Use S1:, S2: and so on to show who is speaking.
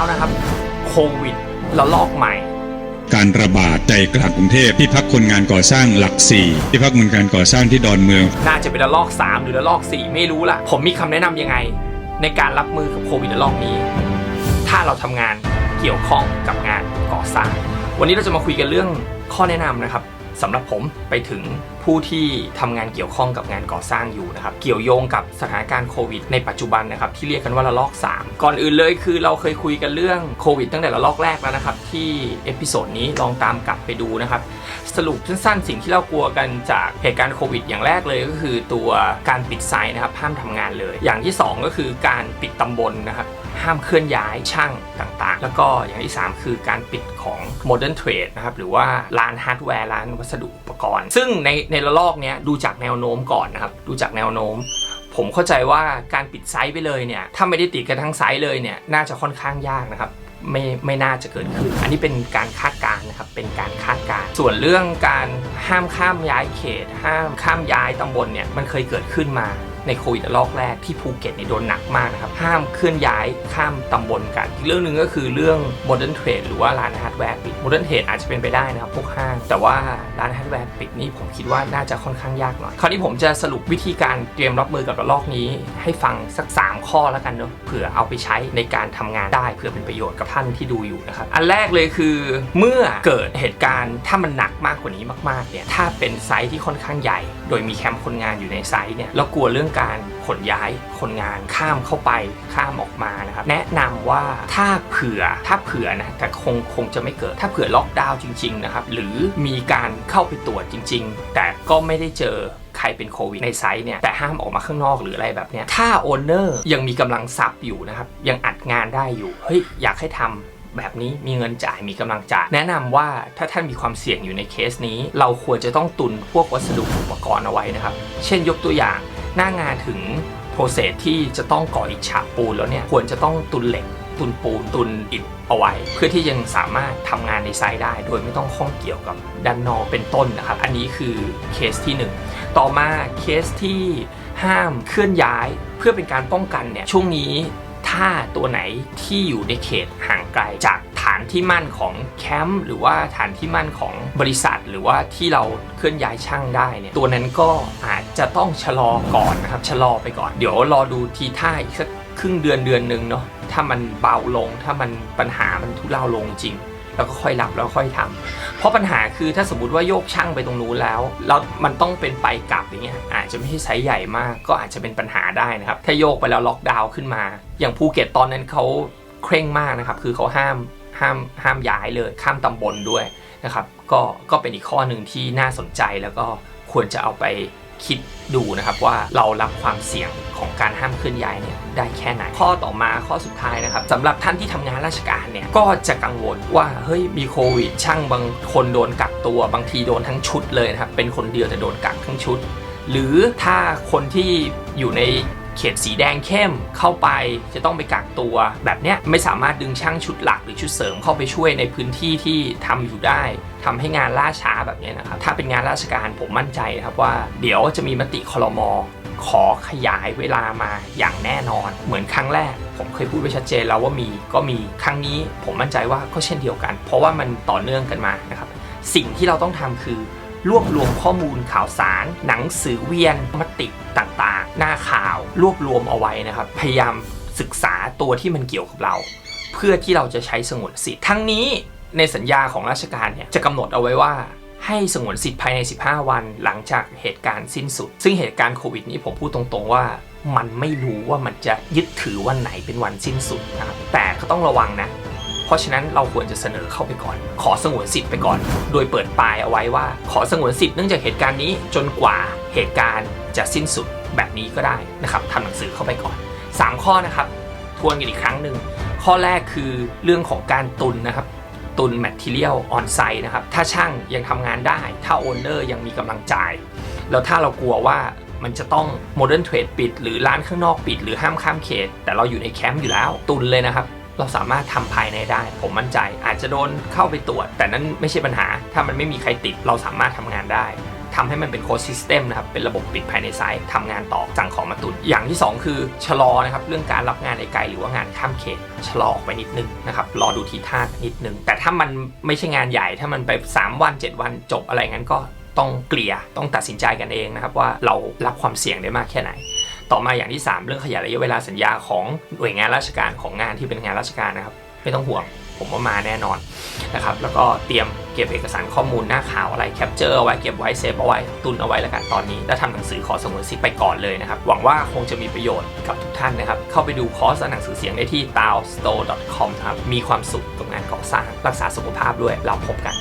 S1: แล้วนะครับโควิดระลอกใหม่
S2: การระบาดใจกลางกรุงเทพที่พักคนงานก่อสร้างหลักสี่ที่พักคนงานก่อสร้างที่ดอนเมือง
S1: น่าจะเป็นระลอก 3 หรือระลอก 4 ไม่รู้ล่ะ ผมมีคำแนะนำยังไง ในการรับมือกับโควิดระลอกนี้ ถ้าเราทำงานเกี่ยวข้องกับงานก่อสร้าง วันนี้เราจะมาคุยกันเรื่องข้อแนะนำนะครับ สำหรับผมไปถึงผู้ที่ทำงานเกี่ยวข้องกับงานก่อสร้างอยู่นะครับ เกี่ยวโยงกับสถานการณ์โควิดในปัจจุบันนะครับ ที่เรียกกันว่าระลอก 3 ก่อนอื่นเลยคือเราเคยคุยกันเรื่องโควิดตั้งแต่ระลอกแรกแล้วนะครับ ที่เอพิโซดนี้ลองตามกลับไปดูนะครับ สรุปสั้นๆ สิ่งที่เรากลัวกันจากเหตุการณ์โควิด อย่างแรกเลยก็คือตัวการปิดไซต์นะครับห้ามทำงานเลย อย่างที่ 2 ก็คือการปิดตำบลนะครับ ห้ามเคลื่อนย้ายช่างต่างๆ แล้วก็อย่างที่ 3 คือการปิดของ Modern Trade นะครับ หรือว่าร้านฮาร์ดแวร์ร้านวัสดุอุปกรณ์ ซึ่งในในระลอกเนี้ยดูจากแนวโน้มก่อนนะครับ ดูจากแนวโน้ม ผมเข้าใจว่าการปิดไซต์ไปเลยเนี่ยถ้าไม่ได้ติดกันทั้งไซต์เลยเนี่ยน่าจะค่อนข้างยากนะครับไม่ไม่น่าจะเกิดขึ้น อันนี้เป็นการคาดการณ์นะครับ เป็นการคาดการณ์ ส่วนเรื่องการห้ามข้ามย้ายเขต ห้ามข้ามย้ายตำบลเนี่ย มันเคยเกิดขึ้นมา ในโควิดระลอกแรกที่ภูเก็ตเนี่ยโดนหนักมากนะครับ ห้ามเคลื่อนย้ายข้ามตำบลกัน อีกเรื่องหนึ่งก็คือเรื่อง Modern Trade หรือว่าร้านฮาร์ดแวร์ปิด Modern Trade อาจจะเป็นไปได้นะครับพวกห้าง แต่ว่าร้านฮาร์ดแวร์ปิดนี่ผมคิดว่าน่าจะค่อนข้างยากหน่อย คราวนี้ผมจะสรุปวิธีการเตรียมรับมือกับระลอกนี้ ให้ฟังสัก 3 ข้อแล้วกันเนอะเผื่อเอาไปใช้ในการทำงานได้เพื่อเป็นประโยชน์กับท่านที่ดูอยู่นะครับอันแรกเลยคือเมื่อเกิดเหตุการณ์ถ้ามันหนักมากกว่านี้มากๆเนี่ยถ้าเป็นไซต์ที่ค่อนข้างใหญ่ โดยมีแคมป์คนงานอยู่ในไซต์เนี่ยแล้วกลัวเรื่องการขนย้ายคนงานข้ามเข้าไปข้ามออกมานะครับ แนะนำว่าถ้าเผื่อถ้าเผื่อนะแต่คงคงจะไม่เกิดถ้าเผื่อล็อกดาวน์จริงๆนะครับหรือมีการเข้าไปตรวจจริง ๆ แต่ก็ไม่ได้เจอใครเป็นโควิดในไซต์เนี่ยแต่ห้ามออกมาข้างนอกหรืออะไรแบบเนี้ยถ้าโอนเนอร์ยังมีกำลังทรัพย์อยู่นะครับยังอัดงานได้อยู่เฮ้ยอยากให้ทำแบบนี้มีเงินจ่ายมีกำลังจ่าย แนะนำว่าถ้าท่านมีความเสี่ยงอยู่ในเคสนี้ เราควรจะต้องตุนพวกวัสดุอุปกรณ์เอาไว้นะครับ เช่นยกตัวอย่าง หน้างานถึงโปรเซสที่จะต้องก่ออิฐฉาบปูนแล้วเนี่ยควรจะต้องตุนเหล็ก ตุนปูนตุนอิฐเอาไว้ เพื่อที่ยังสามารถทำงานในไซต์ได้ โดยไม่ต้องข้องเกี่ยวกับด้านนอเป็นต้นนะครับ อันนี้คือเคสที่หนึ่งต่อมาเคสที่ห้ามเคลื่อนย้ายเพื่อเป็นการป้องกันเนี่ยช่วงนี้ถ้าตัวไหนที่อยู่ในเขตห่างไกลจากานที่มั่นของแคมป์หรือว่าฐานที่มั่นของบริษัท หรือว่าที่เราเคลื่อนย้ายช่างได้เนี่ยตัวนั้นก็อาจจะต้องชะลอก่อนนะครับชะลอไปก่อน เดี๋ยวรอดูทีท่าอีกสักครึ่งเดือนเดือนหนึ่งเนาะถ้ามันเบาลง ถ้ามันปัญหามันทุเลาลงจริงแล้วก็ค่อยรับแล้วค่อยทำเพราะปัญหาคือถ้าสมมติว่าโยกช่างไปตรงนู้นแล้วแล้วมันต้องเป็นไปกลับอย่างเงี้ยอาจจะไม่ใช่ไซส์ใหญ่มากก็อาจจะเป็นปัญหาได้นะครับ ถ้าโยกไปแล้วล็อกดาวน์ขึ้นมา อย่างภูเก็ตตอนนั้นเขาเคร่งมากนะครับ คือเขาห้าม ห้ามห้ามย้ายเลยข้ามตำบลด้วยนะครับก็ก็เป็นอีกข้อหนึ่งที่น่าสนใจแล้วก็ควรจะเอาไปคิดดูนะครับว่าเรารับความเสี่ยงของการห้ามเคลื่อนย้ายเนี่ยได้แค่ไหน ข้อต่อมาข้อสุดท้ายนะครับสำหรับท่านที่ทำงานราชการเนี่ยก็จะกังวลว่าเฮ้ยมีโควิด ช่างบางคนโดนกักตัว บางทีโดนทั้งชุดเลยนะครับเป็นคนเดียวแต่โดนกักทั้งชุด หรือถ้าคนที่อยู่ใน เขตสีแดงเข้มเข้าไปจะต้องไปกักตัว แบบเนี้ยไม่สามารถดึงช่างชุดหลักหรือชุดเสริมเข้าไปช่วยในพื้นที่ที่ทำอยู่ได้ทำให้งานล่าช้าแบบเนี้ยนะครับ ถ้าเป็นงานราชการผมมั่นใจครับว่า เดี๋ยวจะมีมติคลมขอขยายเวลามาอย่างแน่นอน เหมือนครั้งแรก ผมเคยพูดไปชัดเจนแล้วว่ามีก็มีครั้งนี้ผมมั่นใจว่าก็เช่นเดียวกัน เพราะว่ามันต่อเนื่องกันมานะครับสิ่งที่เราต้องทำคือรวบรวมข้อมูลข่าวสาร หนังสือเวียนมติต่างๆ หน้าข่าว รวบรวมเอาไว้นะครับ พยายามศึกษาตัวที่มันเกี่ยวกับเรา เพื่อที่เราจะใช้สงวนสิทธิ์ทั้งนี้ในสัญญาของราชการเนี่ยจะกำหนดเอาไว้ว่าให้สงวนสิทธิ์ภายใน 15 วัน หลังจากเหตุการณ์สิ้นสุด ซึ่งเหตุการณ์โควิดนี้ผมพูดตรงๆว่า มันไม่รู้ว่ามันจะยึดถือวันไหนเป็นวันสิ้นสุดนะครับแต่ก็ต้องระวังนะ เพราะฉะนั้นเราควรจะเสนอเข้าไปก่อน ขอสงวนสิทธิ์ไปก่อน โดยเปิดปลายเอาไว้ว่า ขอสงวนสิทธิ์เนื่องจากเหตุการณ์นี้จนกว่าเหตุการณ์จะสิ้นสุด แบบนี้ก็ได้นะครับทำหนังสือเข้าไปก่อน 3 ข้อนะครับ ทวนกันอีกครั้งหนึ่งข้อแรกคือเรื่องของการตุนนะครับ ตุน material on site นะครับ ถ้าช่างยังทำงานได้ ถ้าโอนเนอร์ยังมีกำลังจ่าย แล้วถ้าเรากลัวว่ามันจะต้อง modern trade ปิด หรือร้านข้างนอกปิด หรือห้ามข้ามเขต แต่เราอยู่ในแคมป์อยู่แล้ว ตุนเลยนะครับ เราสามารถทำภายในได้ ผมมั่นใจ อาจจะโดนเข้าไปตรวจ แต่นั้นไม่ใช่ปัญหา ถ้ามันไม่มีใครติดเราสามารถทำงานได้ ทำให้มันเป็นโค้ดซิสเต็มนะครับ เป็นระบบปิดภายในไซต์ทำงานต่อสั่งของมาตุน อย่างที่ 2 คือชะลอนะครับ เรื่องการรับงานไกลๆหรือว่างานข้ามเขตชะลอกไปนิดนึงนะครับ รอดูทีท่านิดนึง แต่ถ้ามันไม่ใช่งานใหญ่ ถ้ามันไป 3 วัน 7 วันจบอะไรงั้นก็ต้องเกลี่ย ต้องตัดสินใจกันเองนะครับว่าเรารับความเสี่ยงได้มากแค่ไหนต่อมาอย่างที่ 3 เรื่องขยายระยะเวลาสัญญาของหน่วยงานราชการของงานที่เป็นงานราชการนะครับ ไม่ต้องห่วงผมว่ามาแน่นอนนะครับแล้วก็เตรียมเก็บเอกสารข้อมูลหน้าข่าวอะไรแคปเจอร์เอาไว้เก็บไว้เซฟเอาไว้ตุนเอาไว้แล้วกันตอนนี้แล้วทำหนังสือขอสมุนสิไปก่อนเลยนะครับ หวังว่าคงจะมีประโยชน์กับทุกท่านนะครับ เข้าไปดูคอร์สหนังสือเสียงได้ที่ t a o s t o r e c o m นะครับมีความสุขกับงานก่อสร้างรักษาสุขภาพด้วยเราพบกัน